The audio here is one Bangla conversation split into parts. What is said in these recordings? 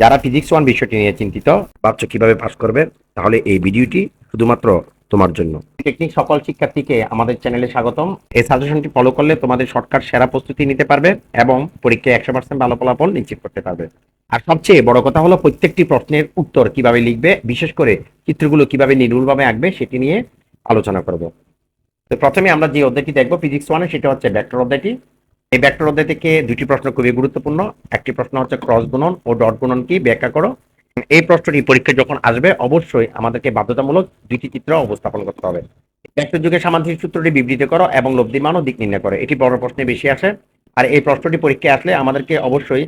যারা ফিজিক্স ওয়ান বিষয়টি নিয়ে চিন্তিত ভাবছ কীভাবে পাস করবে তাহলে এই ভিডিওটি শুধুমাত্র তোমার জন্য। টেকনিক সকল শিক্ষার্থীকে আমাদের চ্যানেলে স্বাগতম। এই সাজেশনটি ফলো করলে তোমাদের শর্টকাট সেরা প্রস্তুতি নিতে পারবে এবং পরীক্ষায় একশো পার্সেন্ট ভালো ফলাফল নিশ্চিত করতে পারবে। আর সবচেয়ে বড় কথা হলো প্রত্যেকটি প্রশ্নের উত্তর কীভাবে লিখবে বিশেষ করে চিত্রগুলো কীভাবে নির্ভুলভাবে আঁকবে সেটি নিয়ে আলোচনা করব। তো প্রথমে আমরা যে অধ্যায়টি দেখব ফিজিক্স ওয়ানে সেটা হচ্ছে ভেক্টর অধ্যায়টি। এই ভেক্টর অধ্যায় থেকে দুটি প্রশ্ন খুবই গুরুত্বপূর্ণ। একটি প্রশ্ন হচ্ছে ক্রস গুণন ও ডট গুণন কি? ব্যাখ্যা করো। এই প্রশ্নটি পরীক্ষা যখন আসবে, অবশ্যই আমাদেরকে বাধ্যতামূলক দুটি চিত্র উপস্থাপন করতে হবে। ভেক্টর যুগের সামান্তরিক সূত্রটি বিবৃত করো এবং লব্ধি মান দিক নির্ণয় করো। এটি বড় প্রশ্নে বেশি আসে। আর এই প্রশ্নটি পরীক্ষায় আসলে আমাদেরকে অবশ্যই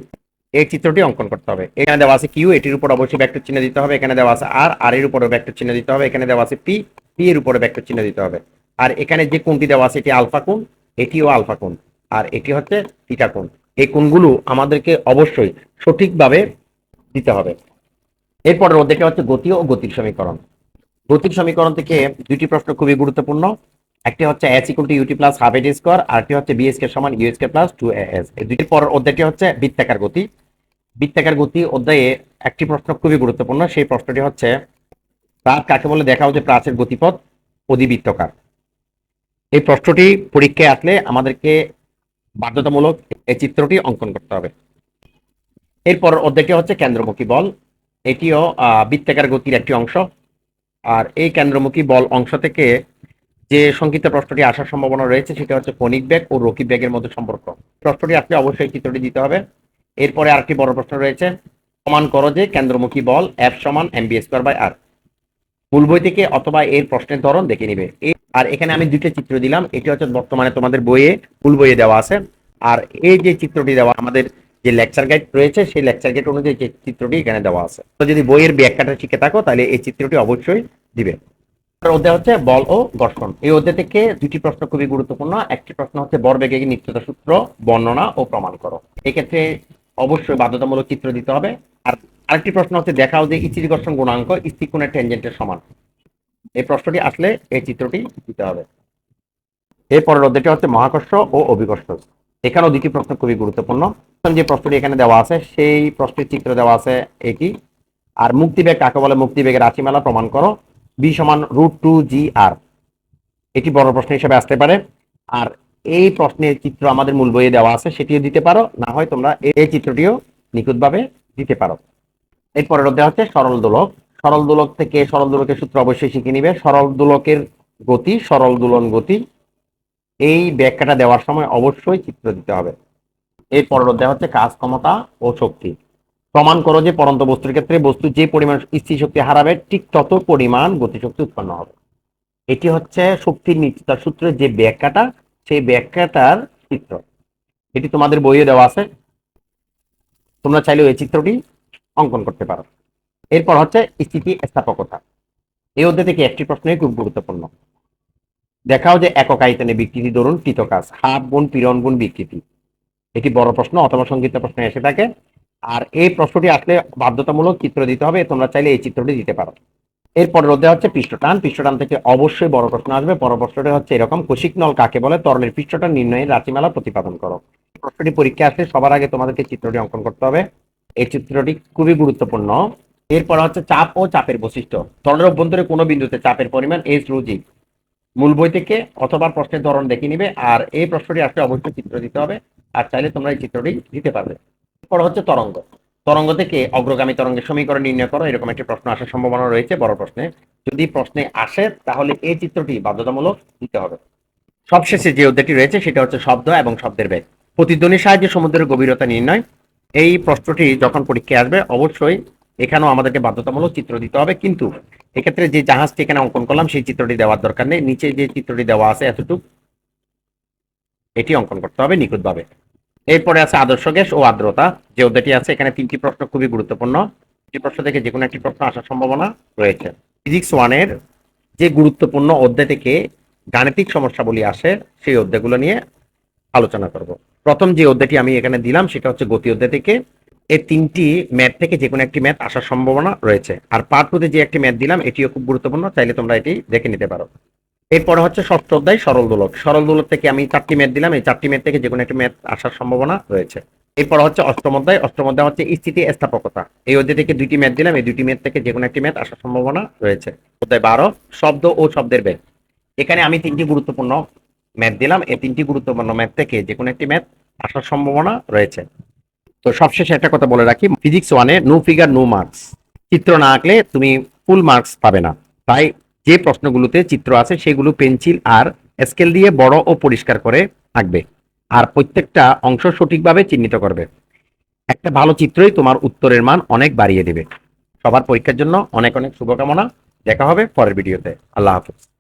এই চিত্রটি অঙ্কন করতে হবে। এখানে দেওয়া আছে কিউ এটির উপর অবশ্যই ভেক্টর চিহ্ন দিতে হবে। এখানে দেওয়া আছে আর আর এর উপরে ভেক্টর চিহ্ন দিতে হবে। এখানে দেওয়া আছে পি পি এর উপরে ভেক্টর চিহ্ন দিতে হবে। আর এখানে যে কোনটি দেওয়া আছে, এটি আলফা কোণ, এটিও আলফা কোণ। আর এটি হচ্ছে থিটা কোণ। এই কোণগুলো আমাদেরকে অবশ্যই সঠিকভাবে দিতে হবে। এরপরের অধ্যায়টা হচ্ছে গতি ও গতির সমীকরণ। গতির সমীকরণ থেকে দুটি প্রশ্ন খুবই গুরুত্বপূর্ণ। একটি হচ্ছে S equal to UT plus half এটি স্কোয়ার আর একটি হচ্ছে বিএস কে সমান ইউএস কে প্লাস টু এস এই পরের অধ্যায়টি হচ্ছে বৃত্তাকার গতি। বৃত্তাকার গতি অধ্যায়ে একটি প্রশ্ন খুবই গুরুত্বপূর্ণ, সেই প্রশ্নটি হচ্ছে প্রাচ কাকে বলে দেখা হচ্ছে প্রাচের গতিপথ অধিবৃত্তকার। এই প্রশ্নটি পরীক্ষায় আসলে আমাদেরকে বাধ্যতামূলক এই চিত্রটি অঙ্কন করতে হবে। এরপর অধ্যায়টি হচ্ছে কেন্দ্রমুখী বল। এটিও বৃত্তাকার গতির একটি অংশ। আর এই কেন্দ্রমুখী বল অংশ থেকে যে সংক্ষিপ্ত প্রশ্নটি আসার সম্ভাবনা রয়েছে, সেটা হচ্ছে কণিক ব্যাগ ও রকিব ব্যাগের মধ্যে সম্পর্ক। প্রশ্নটি আপনি অবশ্যই চিত্রটি দিতে হবে। এরপরে আরেকটি বড় প্রশ্ন রয়েছে, প্রমাণ করো যে কেন্দ্রমুখী বল এফ সমান M B square by R মূল বই থেকে অথবা এর প্রশ্নের ধরন দেখে নিবে। আর এখানে আমি দুইটা চিত্র দিলাম। এটি হচ্ছে বর্তমানে তোমাদের বইয়ে মূল বইয়ে দেওয়া আছে। আর এই যে চিত্রটি দেওয়া, আমাদের যে লেকচার গাইড রয়েছে, সেই লেকচার গাইড অনুযায়ী যে চিত্রটি এখানে দেওয়া আছে। তো যদি বইয়ের ব্যাখ্যাটা শিখে থাকো, তাহলে এই চিত্রটি অবশ্যই দিবে। অধ্যায় হচ্ছে বল ও ঘর্ষণ এই অধ্যায় থেকে দুটি প্রশ্ন খুবই গুরুত্বপূর্ণ। একটি প্রশ্ন হচ্ছে বরবেগে নিত্যতা সূত্র, বর্ণনা ও প্রমাণ করো। এক্ষেত্রে অবশ্যই বাধ্যতামূলক চিত্র দিতে হবে। আর আরেকটি প্রশ্ন হচ্ছে দেখাও যে ইচির ঘর্ষণ গুণাঙ্ক স্থিকোণের টেনজেন্টের সমান। এই প্রশ্নটি আসলে এই চিত্রটি দিতে হবে। এরপরের অধ্যায়টি হচ্ছে মহাকর্ষ ও অভিকর্ষ। এখানেও দুটি প্রশ্ন খুবই গুরুত্বপূর্ণ। যে প্রশ্নটি এখানে দেওয়া আছে, সেই প্রশ্নের চিত্র দেওয়া আছে এটি। আর মুক্তিবেগ কাকে বলে? মুক্তিবেগের রাশিমালা প্রমাণ করো। বি সমান রুট টু জি আর এটি বড় প্রশ্ন হিসেবে আসতে পারে। আর এই প্রশ্নের চিত্র আমাদের মূল বইয়ে দেওয়া আছে, সেটিও দিতে পারো। না হয় তোমরা এই চিত্রটিও নিখুঁতভাবে দিতে পারো। এরপরের অধ্যায় হচ্ছে সরল দোলক। সরল দোলক থেকে সরল দোলকের সূত্র অবশ্যই শিখে নিবে। সরল দোলকের গতি, সরল দোলন গতি, এই ব্যাখ্যাটা দেওয়ার সময় অবশ্যই চিত্র দিতে হবে। এরপরের অধ্যায় হচ্ছে কাজ ক্ষমতা ও শক্তি। প্রমাণ করো যে পরন্ত বস্তুর ক্ষেত্রে বস্তু যে পরিমাণ স্থির শক্তি হারাবে, ঠিক তত পরিমাণ গতিশক্তি উৎপন্ন হবে। এটি হচ্ছে শক্তির নিত্যতার সূত্রের যে ব্যাখ্যাটা, সেই ব্যাখ্যাটার চিত্র। এটি তোমাদের বইয়ে দেওয়া আছে। তোমরা চাইলেও এই চিত্রটি অঙ্কন করতে পারো। এরপর হচ্ছে স্থিতি স্থাপকতা। এই অধ্যায় থেকে একটি প্রশ্নই খুব গুরুত্বপূর্ণ। দেখাও যে একক আয়তনে বিকৃতি ধরুন কৃতকাজ হাফ গুণ পীড়ন গুণ বিকৃতি। এটি বড় প্রশ্ন অথবা সংক্ষিপ্ত প্রশ্ন এসে থাকে। আর এই প্রশ্নটি আসলে বাধ্যতামূলক চিত্র দিতে হবে, তোমরা চাইলে এই চিত্রটি দিতে পারো। এরপরের অধ্যায় হচ্ছে পৃষ্ঠটান। পৃষ্ঠটান থেকে অবশ্যই বড় প্রশ্ন আসবে। বড় প্রশ্নটি হচ্ছে এরকম কৌশিক নল কাকে বলে? তরলের পৃষ্ঠটান নির্ণয়ের রাশিমালা প্রতিপাদন করো। প্রশ্নটি পরীক্ষা আসলে সবার আগে তোমাদেরকে চিত্রটি অঙ্কন করতে হবে। এই চিত্রটি খুবই গুরুত্বপূর্ণ। এরপর হচ্ছে চাপ ও চাপের বৈশিষ্ট্য। তরলের অভ্যন্তরে কোনো বিন্দুতে চাপের পরিমাণ এস রুজি মূল বই থেকে অথবা প্রশ্নের ধরন দেখে নিবে আর এই প্রশ্নটি আসলে অবশ্যই চিত্র দিতে হবে আর চাইলে তোমরা এই চিত্রটি দিতে পারবে। এরপর হচ্ছে তরঙ্গ। তরঙ্গ থেকে অগ্রগামী তরঙ্গের সমীকরণ নির্ণয় করো, এরকম একটি প্রশ্ন আসার সম্ভাবনা রয়েছে, বড় প্রশ্নে। যদি প্রশ্নে আসে, তাহলে এই চিত্রটি বাধ্যতামূলক দিতে হবে। সবশেষে যে অধ্যায়টি রয়েছে, সেটা হচ্ছে শব্দ এবং শব্দের বেগ। প্রতিধ্বনির সাহায্যে সমুদ্রের গভীরতা নির্ণয়। এই প্রশ্নটি যখন পরীক্ষায় আসবে, অবশ্যই এখানেও আমাদেরকে বাধ্যতামূলক চিত্র দিতে হবে। কিন্তু এক্ষেত্রে যে জাহাজটি এখানে অঙ্কন করলাম, সেই চিত্রটি দেওয়ার দরকার নেই। নিচে যে চিত্রটি দেওয়া আছে এতটুকু, এটি অঙ্কন করতে হবে নিখুঁতভাবে। এরপরে আছে আদর্শ গ্যাস ও আর্দ্রতা। যে অধ্যায়টি আছে, এখানে তিনটি প্রশ্ন খুবই গুরুত্বপূর্ণ। এই প্রশ্ন থেকে যে কোনো একটি প্রশ্ন আসার সম্ভাবনা রয়েছে। ফিজিক্স ওয়ানের যে গুরুত্বপূর্ণ অধ্যায় থেকে গাণিতিক সমস্যাবলী আসে, সেই অধ্যায়গুলো নিয়ে আলোচনা করব। প্রথম যে অধ্যায়টি আমি এখানে দিলাম, সেটা হচ্ছে গতি অধ্যায় থেকে। এই তিনটি ম্যাথ থেকে যে কোনো একটি ম্যাথ আসার সম্ভাবনা রয়েছে। আর পার্ট টুতে যে একটি ম্যাথ দিলাম, এটিও খুব গুরুত্বপূর্ণ, চাইলে তোমরা এটি দেখে নিতে পারো। এরপরে হচ্ছে ষষ্ঠ অধ্যায়, সরল দোলক। সরল দোলক থেকে আমি চারটি ম্যাথ দিলাম, এই চারটি ম্যাথ থেকে যে কোনো একটি ম্যাথ আসার সম্ভাবনা রয়েছে। এরপর হচ্ছে অষ্টম অধ্যায় অষ্টম অধ্যায় হচ্ছে স্থিতি স্থাপকতা। এই অধ্যায় থেকে দুইটি ম্যাথ দিলাম, এই দুইটি ম্যাথ থেকে যে কোনো একটি ম্যাথ আসার সম্ভাবনা রয়েছে। অধ্যায় বারো, শব্দ ও শব্দের বেগ। এখানে আমি তিনটি গুরুত্বপূর্ণ ম্যাথ দিলাম, এই তিনটি গুরুত্বপূর্ণ ম্যাথ থেকে যে কোনো একটি ম্যাথ আসার সম্ভাবনা রয়েছে। তো সবশেষে একটা কথা বলে রাখি ফিজিক্স ওয়ানে নো ফিগার নো মার্কস চিত্র না আঁকলে তুমি ফুল মার্কস পাবে না। তাই যে প্রশ্নগুলোতে চিত্র আছে সেগুলো পেন্সিল আর স্কেল দিয়ে বড় ও পরিষ্কার করে আঁকবে। আর প্রত্যেকটা অংশ সঠিকভাবে চিহ্নিত করবে। একটা ভালো চিত্রই তোমার উত্তরের মান অনেক বাড়িয়ে দেবে। সবার পরীক্ষার জন্য অনেক অনেক শুভকামনা। দেখা হবে পরের ভিডিওতে। আল্লাহ হাফিজ।